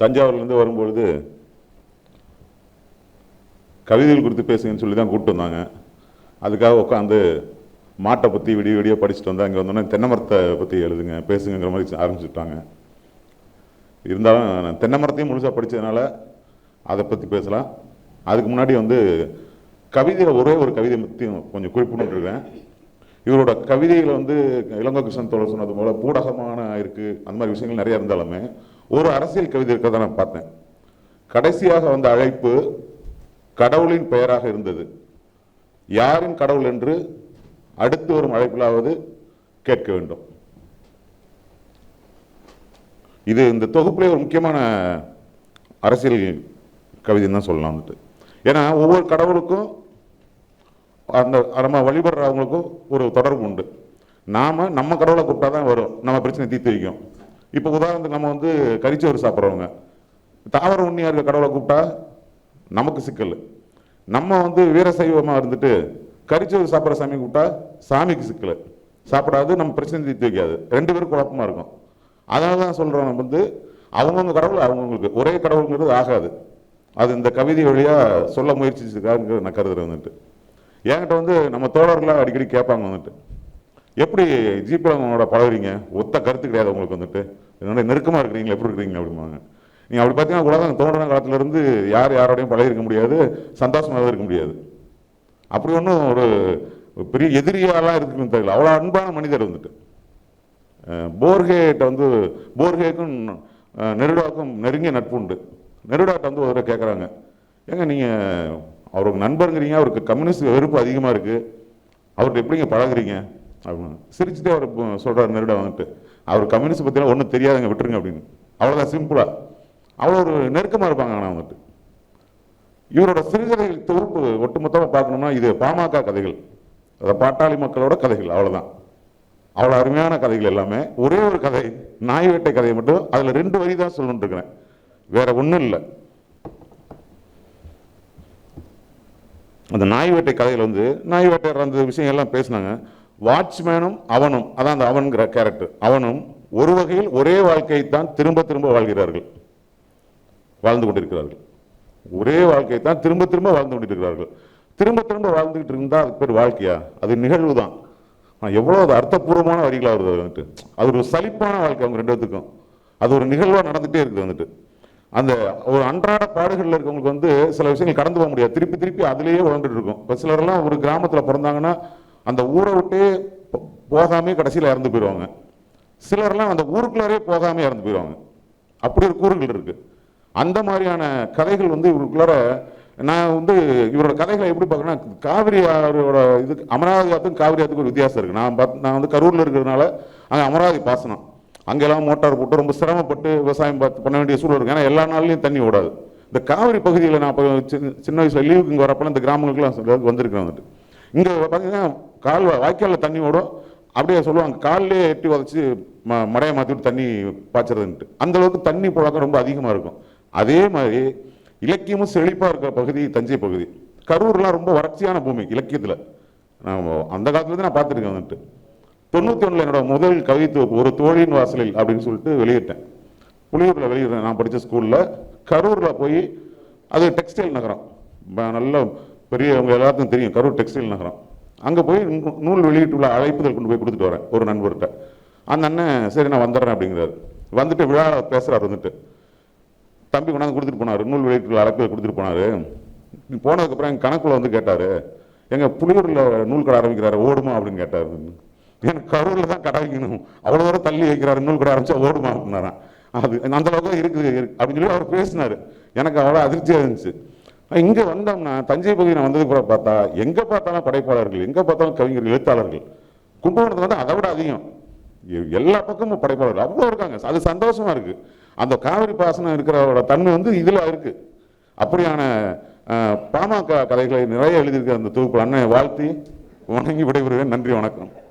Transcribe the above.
தஞ்சாவூர்லேருந்து வரும்பொழுது கவிதைகள் குறித்து பேசுங்கன்னு சொல்லி தான் கூப்பிட்டு வந்தாங்க. அதுக்காக உட்காந்து மாட்டை பற்றி விடிய விடிய படிச்சுட்டு வந்தால் இங்கே வந்தோடனே தென்னை மரத்தை பற்றி எழுதுங்க பேசுங்கிற மாதிரி ஆரம்பிச்சுட்டாங்க இருந்தாலும் நான் தென்னை மரத்தையும் முழுசாக படித்ததுனால அதை பற்றி பேசலாம். அதுக்கு முன்னாடி வந்து கவிதையில் ஒரே ஒரு கவிதை பற்றியும் கொஞ்சம் குறிப்பிட்டுருக்கேன் இவரோட கவிதைகள் வந்து இளங்கோ கிருஷ்ணன் தொடர் சொன்னது போல் பூடகமான இருக்குது அந்த மாதிரி விஷயங்கள் நிறையா இருந்தாலுமே ஒரு அரசியல் கவிதை இருக்கிறத நான் பார்த்தேன். கடைசியாக வந்த அழைப்பு கடவுளின் பெயராக இருந்தது. யாரின் கடவுள் என்று அடுத்து வரும் அழைப்பிலாவது கேட்க வேண்டும். இது இந்த தொகுப்புலேயே ஒரு முக்கியமான அரசியல் கவிதைன்னு தான் சொல்லலாம் வந்துட்டு. ஏன்னா ஒவ்வொரு கடவுளுக்கும் அந்த நம்ம வழிபடுறவங்களுக்கும் ஒரு தொடர்பு உண்டு. நாம நம்ம கடவுளை கூப்பிட்டா தான் வரும். நம்ம பிரச்சனை தீர்த்து வைக்கும். இப்போ உதாரணத்துக்கு நம்ம வந்து கறிச்சோறு சாப்பிட்றவங்க. தாவர உண்ணியாக இருக்க கடவுளை கூப்பிட்டா நமக்கு சிக்கல். நம்ம வந்து வீரசைவமாக இருந்துட்டு கறிச்சோறு சாப்பிட்ற சாமி கூப்பிட்டா சாமிக்கு சிக்கல். சாப்பிடாது நம்ம பிரச்சனை தீர்த்து வைக்காது. ரெண்டு பேரும் குழப்பமா இருக்கும். அதனால தான் சொல்கிறோம் நம்ம வந்து அவங்கவுங்க கடவுள் அவங்கவுங்களுக்கு. ஒரே கடவுளுங்கிறது ஆகாது. அது இந்த கவிதை வழியாக சொல்ல முயற்சிச்சிருக்காருங்கிறது நான் கருதுறேன் வந்துட்டு. என்கிட்ட வந்து நம்ம தோழர்களாக அடிக்கடி கேட்பாங்க வந்துட்டு. எப்படி ஜிபிளவங்களோட பழகுறீங்க? ஒத்த கருத்து கிடையாது உங்களுக்கு வந்துட்டு. என்னோட நெருக்கமாக இருக்கிறீங்களா? எப்படி இருக்கிறீங்க? அப்படிம்பாங்க. நீங்கள் அப்படி பார்த்தீங்கன்னா கூட தோன்றன காலத்துலேருந்து யார் யாரோடையும் பழகிருக்க முடியாது சந்தோஷமாக இருக்க முடியாது. அப்படி ஒன்றும் ஒரு பெரிய எதிரியாலாம் இருக்குன்னு தெரியல. அவ்வளோ அன்பான மனிதர் வந்துட்டு. போர்கேட்ட வந்து போர்கேக்கும் நெருடாவுக்கும் நெருங்கிய நட்பு உண்டு. நெருடாட்ட வந்து ஒரு தடவை கேட்குறாங்க ஏங்க நீங்கள் அவருக்கு நண்பருங்கிறீங்க அவருக்கு கம்யூனிஸ்ட் வெறுப்பு அதிகமாக இருக்குது அவர்கிட்ட எப்படிங்க பழகுறீங்க? அப்படின்னு சிரிச்சுட்டே அவர் சொல்கிறார் நெருடா வந்துட்டு. அவர் கம்யூனிஸ்ட் பற்றினா ஒன்றும் தெரியாதுங்க விட்டுருங்க அப்படின்னு. அவ்வளோதான் சிம்பிளாக அவ்வளோ ஒரு நெருக்கமாக இருப்பாங்க ஆனால் வந்துட்டு. இவரோட சிறுகதைகள் தொகுப்பு ஒட்டுமொத்தமாக பார்க்கணும்னா இது பாமக கதைகள். அதாவது பாட்டாளி மக்களோட கதைகள் அவ்வளவுதான். அவ்வளோ அருமையான கதைகள் எல்லாமே. ஒரே ஒரு கதை நாய் வேட்டை கதையை மட்டும் அதில் ரெண்டு வரி தான் சொல்லணும்னு இருக்கிறேன் வேற ஒன்றும் இல்லை. அந்த நாய் வேட்டை கதையில் வந்து நாய் வேட்டை அந்த விஷயம் எல்லாம் பேசினாங்க. வாட்ச்மேனும் அவனும் அதான் அந்த அவன்கிற கேரக்டர் அவனும் ஒரு வகையில் ஒரே வாழ்க்கையை தான் திரும்ப திரும்ப வாழ்கிறார்கள். வாழ்ந்து கொண்டிருக்கிறார்கள். ஒரே வாழ்க்கையை தான் திரும்ப திரும்ப வாழ்ந்து கொண்டிருக்கிறார்கள். திரும்ப திரும்ப வாழ்ந்துகிட்டு இருந்தால் அதுக்கு பேர் வாழ்க்கையா? அது நிகழ்வு தான் ஆனால் எவ்வளோ அது அர்த்தபூர்வமான வரிகளாக வருது அது வந்துட்டு. அது ஒரு சலிப்பான வாழ்க்கை அவங்க ரெண்டு பேத்துக்கும். அது ஒரு நிகழ்வாக நடந்துகிட்டே இருக்குது வந்துட்டு. அந்த ஒரு அன்றாட பாடுகளில் இருக்கவங்களுக்கு வந்து சில விஷயங்கள் கடந்து போக முடியாது. திருப்பி திருப்பி அதுலேயே உழந்துட்டு இருக்கும். இப்போ சிலரெல்லாம் ஒரு கிராமத்தில் பிறந்தாங்கன்னா அந்த ஊரை விட்டு போகாமே கடைசியில் இறந்து போயிடுவாங்க சிலர்லாம் அந்த ஊருக்குள்ளாரே போகாமே இறந்து போயிடுவாங்க அப்படி ஒரு கூறுகள் இருக்குது அந்த மாதிரியான கதைகள் வந்து இவருக்குள்ளார நான் வந்து இவரோட கதைகளை எப்படி பார்க்கறேன்னா காவிரி ஆறோட இது அமராவதி ஆத்துக்கும் காவிரி ஆத்துக்கும் ஒரு வித்தியாசம் இருக்குது நான் பார்த்து நான் வந்து கரூரில் இருக்கிறதுனால அங்கே அமராவதி பாசனம். அங்கெல்லாம் மோட்டார் போட்டு ரொம்ப சிரமப்பட்டு விவசாயம் பார்த்து பண்ண வேண்டிய சூழல் இருக்குது ஏன்னா எல்லா நாள்லையும் தண்ணி ஓடாது. இந்த காவிரி பகுதியில் நான் இப்போ சின்ன சின்ன லீவுக்கு இங்கே வரப்பெல்லாம் இந்த கிராமங்களுக்குலாம் வந்திருக்கேன் வந்துட்டு. இங்கே பார்த்தீங்கன்னா கால் வாய்க்காலில் தண்ணி ஓடும். அப்படியே சொல்லுவாங்க காலிலே எட்டி உதச்சி ம மடையை மாற்றிட்டு தண்ணி பாய்ச்சறதுன்ட்டு. அந்த அளவுக்கு தண்ணி புழக்கம் ரொம்ப அதிகமாக இருக்கும். அதே மாதிரி இலக்கியமும் செழிப்பாக இருக்கிற பகுதி தஞ்சை பகுதி. கரூர்லாம் ரொம்ப வறட்சியான பூமி இலக்கியத்தில். நான் அந்த காலத்துலேருந்து நான் பார்த்துருக்கேன் வந்துட்டு. தொண்ணூற்றி ஒன்றில் என்னோட முதல் கவித்துவப்பு ஒரு தோழியின் வாசலில் அப்படின்னு சொல்லிட்டு வெளியிட்டேன். புளியூரில் வெளியிடுறேன். நான் படித்த ஸ்கூலில் கரூரில் போய் அது டெக்ஸ்டைல் நகரம். நல்ல பெரிய அவங்க எல்லாத்துக்கும் தெரியும் கரூர் டெக்ஸ்டைல் நகரம். அங்கே போய் நூல் நூல் வெளியிட்டுள்ள அழைப்புதல் கொண்டு போய் கொடுத்துட்டு வரேன் ஒரு நண்பர்கிட்ட. அந்த அண்ணன் சரி நான் வந்துடுறேன் அப்படிங்கிறாரு. வந்துட்டு விழா பேசுகிறார் வந்துட்டு. தம்பி கொண்டாந்து கொடுத்துட்டு போனார் நூல் வெளியீட்டு அழைப்பு கொடுத்துட்டு போனார். போனதுக்கப்புறம் எங்கள் கணக்குள்ள வந்து கேட்டார் எங்க புளியூரில் நூல் கடை ஆரம்பிக்கிறாரு ஓடுமா? அப்படின்னு கேட்டார். எனக்கு கரூரில் தான் கடை வைக்கணும் அவ்வளோ தூரம் தள்ளி வைக்கிறாரு நூல் கடை ஆரம்பிச்சா ஓடுமா? அப்படின்னாரான் அது அந்த அளவுக்கு இருக்குது இருக்கு அப்படின்னு சொல்லி அவர் பேசினார். எனக்கு அவ்வளோ அதிர்ச்சியாக இருந்துச்சு. இங்கே வந்தோம்னா தஞ்சை பகுதி நான் வந்தது கூட பார்த்தா எங்கே பார்த்தாலும் படைப்பாளர்கள் எங்கே பார்த்தாலும் கவிஞர் எழுத்தாளர்கள். கும்பகோணத்தில் வந்து அதை விட அதிகம். எ- எல்லா பக்கமும் படைப்பாளர்கள். அவ்வளோ இருக்காங்க. அது சந்தோஷமா இருக்குது அந்த காவிரி பாசனம் இருக்கிறவரோட தன்மை வந்து இதில் இருக்குது அப்படியான பாமக கதைகளை நிறைய எழுதியிருக்க அந்த தொகுப்பு அண்ணன் வாழ்த்தி வணங்கி விடைபெறுவேன். நன்றி வணக்கம்.